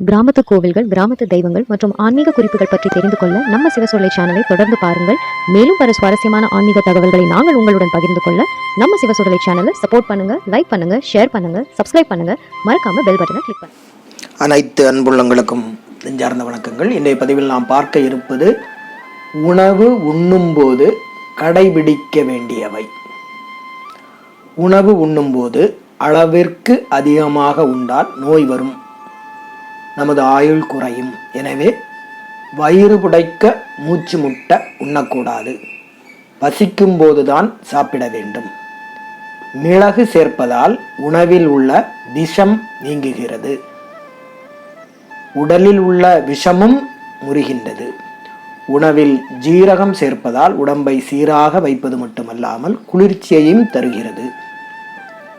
கிராமத்து கோவில்கள் கிராமத்து தெய்வங்கள் மற்றும் ஆன்மீக குறிப்புகள் பற்றி தெரிந்து கொள்ள நம்ம சிவசொல்லை சேனலை தொடர்ந்து பாருங்கள். மேலும் பல சுவாரஸ்யமான ஆன்மீக தகவல்களை நாங்கள் உங்களுடன் பகிர்ந்து கொள்ள நம்ம சிவசொல்லை சேனலை சப்போர்ட் பண்ணுங்க லைக் பண்ணுங்க ஷேர் பண்ணுங்க சப்ஸ்கிரைப் பண்ணுங்க. மறக்காம பெல் பட்டனை கிளிக் பண்ணுங்க. அனைத்து அன்புள்ளங்களுக்கும் நெஞ்சார்ந்த வணக்கங்கள். இன்றைய பதிவில் நாம் பார்க்க இருப்பது உணவு உண்ணும்போது கடைபிடிக்க வேண்டியவை. உணவு உண்ணும்போது அளவிற்கு அதிகமாக உண்டால் நோய் வரும். நமது ஆயுள் குறையும். எனவே வயிறு புடைக்க மூச்சு முட்ட உண்ணக்கூடாது. பசிக்கும் போதுதான் சாப்பிட வேண்டும். மிளகு சேர்ப்பதால் உணவில் உள்ள விஷம் நீங்குகிறது. உடலில் உள்ள விஷமும் முறிகின்றது. உணவில் ஜீரகம் சேர்ப்பதால் உடம்பை சீராக வைப்பது மட்டுமல்லாமல் குளிர்ச்சியையும் தருகிறது.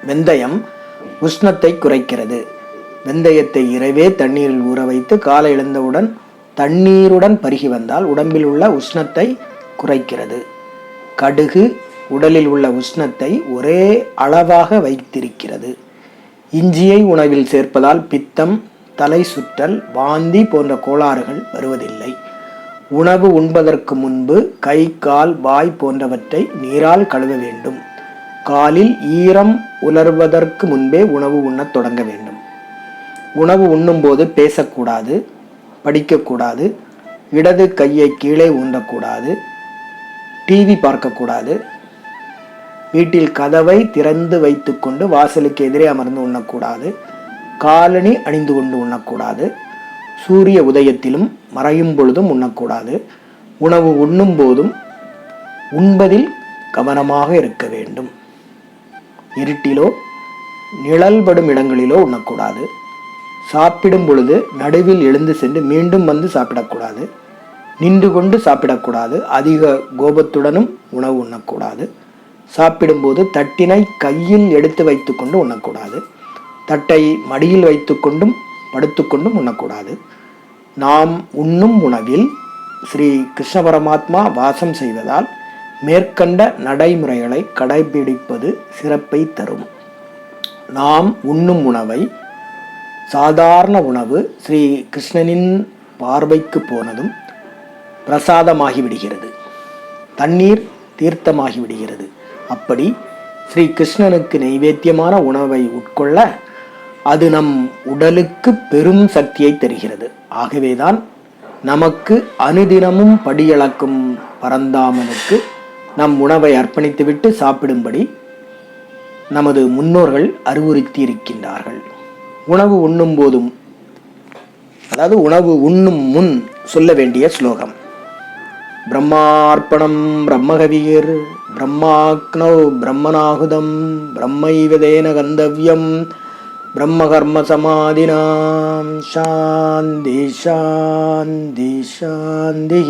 வெந்தயம் உஷ்ணத்தை குறைக்கிறது. வெந்தயத்தை இரவே தண்ணீரில் ஊற வைத்து காலை எழுந்தவுடன் தண்ணீருடன் பருகி வந்தால் உடம்பில் உள்ள உஷ்ணத்தை குறைக்கிறது. கடுகு உடலில் உள்ள உஷ்ணத்தை ஒரே அளவாக வைத்திருக்கிறது. இஞ்சியை உணவில் சேர்ப்பதால் பித்தம் தலை சுற்றல் வாந்தி போன்ற கோளாறுகள் வருவதில்லை. உணவு உண்பதற்கு முன்பு கை கால் வாய் போன்றவற்றை நீரால் கழுவ வேண்டும். காலில் ஈரம் உலர்வதற்கு முன்பே உணவு உண்ணத் தொடங்க வேண்டும். உணவு உண்ணும்போது பேசக்கூடாது படிக்கக்கூடாது இடது கையை கீழே ஊன்றக்கூடாது டிவி பார்க்கக்கூடாது வீட்டில் கதவை திறந்து வைத்துக்கொண்டு வாசலுக்கு எதிரே அமர்ந்து உண்ணக்கூடாது காலணி அணிந்து கொண்டு உண்ணக்கூடாது சூரிய உதயத்திலும் மறையும் பொழுதும் உண்ணக்கூடாது உணவு உண்ணும் போதும் உண்பதில் கவனமாக இருக்க வேண்டும். இருட்டிலோ நிழல்படும் இடங்களிலோ உண்ணக்கூடாது. சாப்பிடும் பொழுது நடுவில் எழுந்து சென்று மீண்டும் வந்து சாப்பிடக்கூடாது. நின்று கொண்டு சாப்பிடக்கூடாது. அதிக கோபத்துடனும் உணவு உண்ணக்கூடாது. சாப்பிடும்போது தட்டினை கையில் எடுத்து வைத்துக்கொண்டு உண்ணக்கூடாது. தட்டை மடியில் வைத்துக்கொண்டும் படுத்துக்கொண்டும் உண்ணக்கூடாது. நாம் உண்ணும் உணவில் ஸ்ரீ கிருஷ்ண பரமாத்மா வாசம் செய்வதால் மேற்கண்ட நடைமுறைகளை கடைபிடிப்பது சிறப்பை தரும். நாம் உண்ணும் உணவை சாதாரண உணவு ஸ்ரீ கிருஷ்ணனின் பார்வைக்கு போனதும் பிரசாதமாகிவிடுகிறது. தண்ணீர் தீர்த்தமாகி விடுகிறது அப்படி ஸ்ரீ கிருஷ்ணனுக்கு நைவேத்தியமான உணவை உட்கொள்ள அது நம் உடலுக்கு பெரும் சக்தியை தருகிறது. ஆகவேதான் நமக்கு அனுதினமும் படியளக்கும் பரந்தாமனுக்கு நம் உணவை அர்ப்பணித்துவிட்டு சாப்பிடும்படி நமது முன்னோர்கள் அறிவுறுத்தியிருக்கின்றார்கள். உணவு உண்ணும் போதும். அதாவது உணவு உண்ணும் முன் சொல்ல வேண்டிய ஸ்லோகம். பிரம்மார்ப்பணம் பிரம்மகவியர் பிரம்மாக்னௌ பிரம்மனாகுதம் பிரம்மைவதேன கந்தவ்யம் பிரம்மகர்ம சமாதினாம் சாந்தி சாந்தி சாந்தி.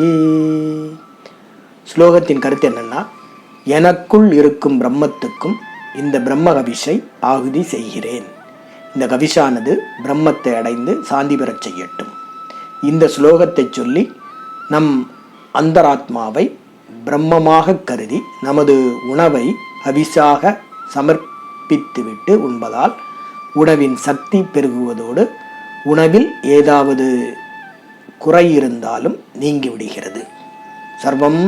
ஸ்லோகத்தின் கருத்து என்னன்னா எனக்குள் இருக்கும் பிரம்மத்துக்கும் இந்த பிரம்ம கவிஷை ஆகுதி செய்கிறேன். இந்த கவிஷானது பிரம்மத்தை அடைந்து சாந்தி பெறச் செய்யட்டும். இந்த ஸ்லோகத்தை சொல்லி நம் அந்தராத்மாவை பிரம்மமாக கருதி நமது உணவை ஹவிஷாக சமர்ப்பித்துவிட்டு உண்பதால் உணவின் சக்தி பெருகுவதோடு உணவில் ஏதாவது குறை இருந்தாலும் நீங்கிவிடுகிறது சர்வம்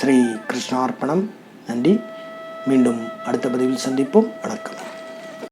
ஸ்ரீ கிருஷ்ணார்ப்பணம். நன்றி. மீண்டும் அடுத்த பதிவில் சந்திப்போம். வணக்கம்.